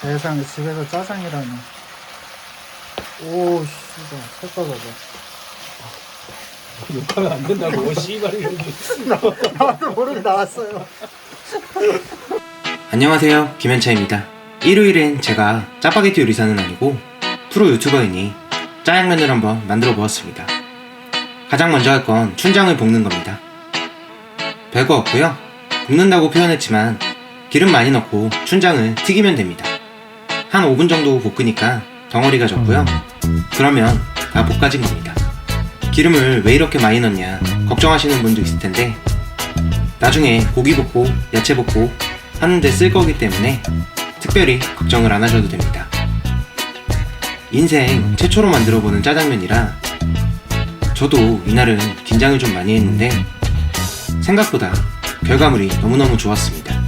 세상에 집에서 짜장이라니. 오, 씨발, 색깔 봐봐. 욕하면 안 된다고 씨발 이러지 나도 모르게 나왔어요. 안녕하세요. 김현차입니다. 일요일엔 제가 짜파게티 요리사는 아니고 프로 유튜버이니 짜장면을 한번 만들어 보았습니다. 가장 먼저 할 건 춘장을 볶는 겁니다. 별거 없고요. 볶는다고 표현했지만 기름 많이 넣고 춘장을 튀기면 됩니다 한 5분 정도 볶으니까 덩어리가 졌고요 그러면 다 볶아진 겁니다 기름을 왜 이렇게 많이 넣냐 걱정하시는 분도 있을 텐데 나중에 고기 볶고 야채 볶고 하는데 쓸 거기 때문에 특별히 걱정을 안 하셔도 됩니다. 인생 최초로 만들어보는 짜장면이라 저도 이날은 긴장을 좀 많이 했는데 생각보다 결과물이 너무너무 좋았습니다.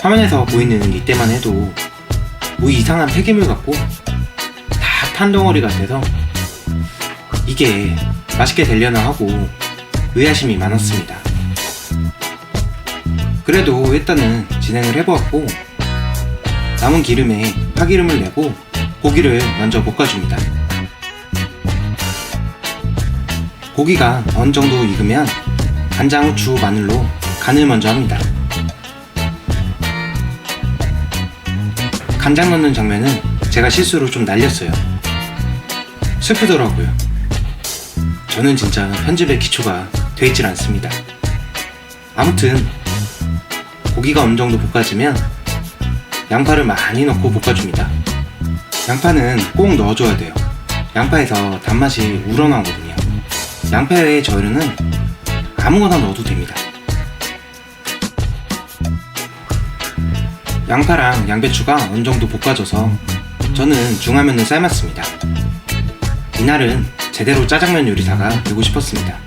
화면에서 보이는 이때만 해도 뭐 이상한 폐기물 같고 다 탄덩어리 같아서 이게 맛있게 되려나 하고 의아심이 많았습니다. 그래도 일단은 진행을 해보았고 남은 기름에 파기름을 내고 고기를 먼저 볶아줍니다. 고기가 어느 정도 익으면 간장, 후추, 마늘로 간을 먼저 합니다. 간장 넣는 장면은 제가 실수로 좀 날렸어요. 슬프더라고요. 저는 진짜 편집의 기초가 돼 있질 않습니다. 아무튼 고기가 어느 정도 볶아지면 양파를 많이 넣고 볶아줍니다. 양파는 꼭 넣어줘야 돼요. 양파에서 단맛이 우러나오거든요. 양파의 재료는 아무거나 넣어도 됩니다. 양파랑 양배추가 어느 정도 볶아져서 저는 중화면을 삶았습니다. 이날은 제대로 짜장면 요리사가 되고 싶었습니다.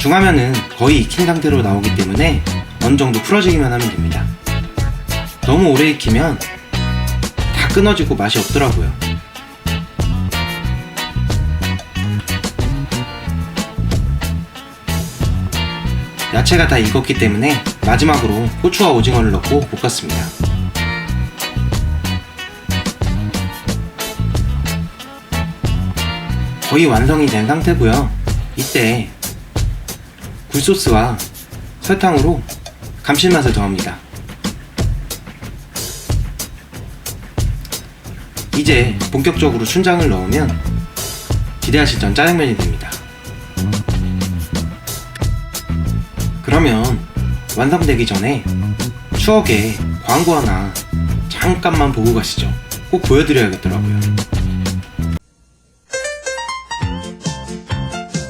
중화면은 거의 익힌 상태로 나오기 때문에 어느 정도 풀어지기만 하면 됩니다. 너무 오래 익히면 다 끊어지고 맛이 없더라고요. 야채가 다 익었기 때문에 마지막으로 고추와 오징어를 넣고 볶았습니다. 거의 완성이 된 상태고요. 이때 굴소스와 설탕으로 감칠맛을 더합니다. 이제 본격적으로 춘장을 넣으면 기대하시던 짜장면이 됩니다. 그러면 완성되기 전에 추억의 광고 하나 잠깐만 보고 가시죠. 꼭 보여드려야겠더라고요.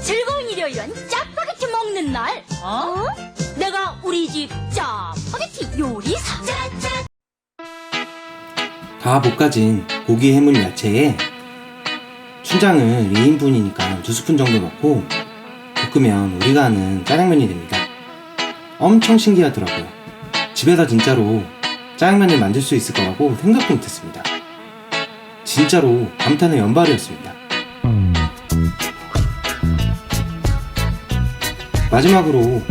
즐거운 일요일은 짜파게티 먹는 날. 어? 내가 우리 집 짜파게티 요리사. 다 볶아진 고기, 해물, 야채에 춘장을 2인분이니까 2스푼 정도 넣고 볶으면 우리가 아는 짜장면이 됩니다. 엄청 신기하더라고요. 집에서 진짜로 짜장면을 만들 수 있을 거라고 생각도 못했습니다. 진짜로 감탄의 연발이었습니다. 마지막으로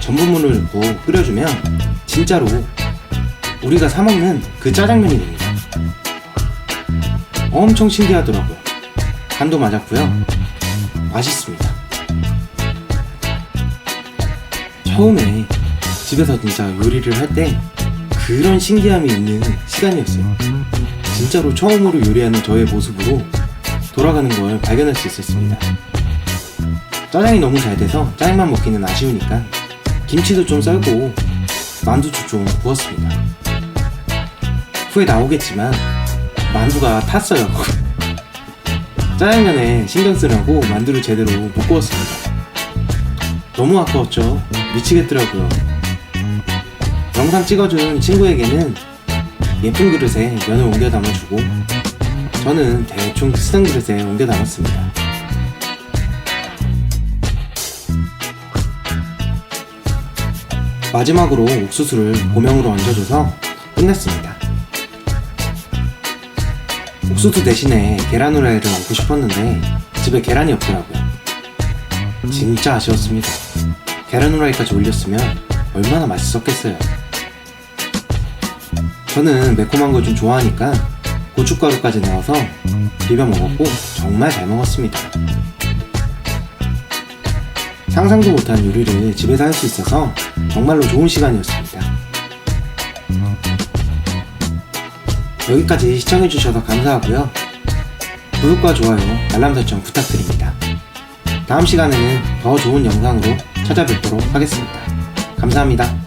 전분물을 넣고 끓여주면 진짜로 우리가 사먹는 그 짜장면이 됩니다. 엄청 신기하더라고요. 간도 맞았고요. 맛있습니다. 처음에 집에서 진짜 요리를 할 때 그런 신기함이 있는 시간이었어요. 진짜로 처음으로 요리하는 저의 모습으로 돌아가는 걸 발견할 수 있었습니다. 짜장이 너무 잘 돼서 짜장만 먹기는 아쉬우니까 김치도 좀 썰고 만두도 좀 구웠습니다. 후에 나오겠지만 만두가 탔어요. 짜장면에 신경 쓰려고 만두를 제대로 못 구웠습니다. 너무 아까웠죠. 미치겠더라고요. 영상 찍어준 친구에게는 예쁜 그릇에 면을 옮겨 담아주고 저는 대충 쓰던 그릇에 옮겨 담았습니다. 마지막으로 옥수수를 고명으로 얹어줘서 끝냈습니다. 옥수수 대신에 계란 후라이를 얹고 싶었는데 집에 계란이 없더라고요. 진짜 아쉬웠습니다. 계란 후라이까지 올렸으면 얼마나 맛있었겠어요. 저는 매콤한 걸 좀 좋아하니까 고춧가루까지 넣어서 비벼 먹었고 정말 잘 먹었습니다. 상상도 못한 요리를 집에서 할 수 있어서 정말로 좋은 시간이었습니다. 여기까지 시청해주셔서 감사하고요. 구독과 좋아요, 알람 설정 부탁드립니다. 다음 시간에는 더 좋은 영상으로 찾아뵙도록 하겠습니다. 감사합니다.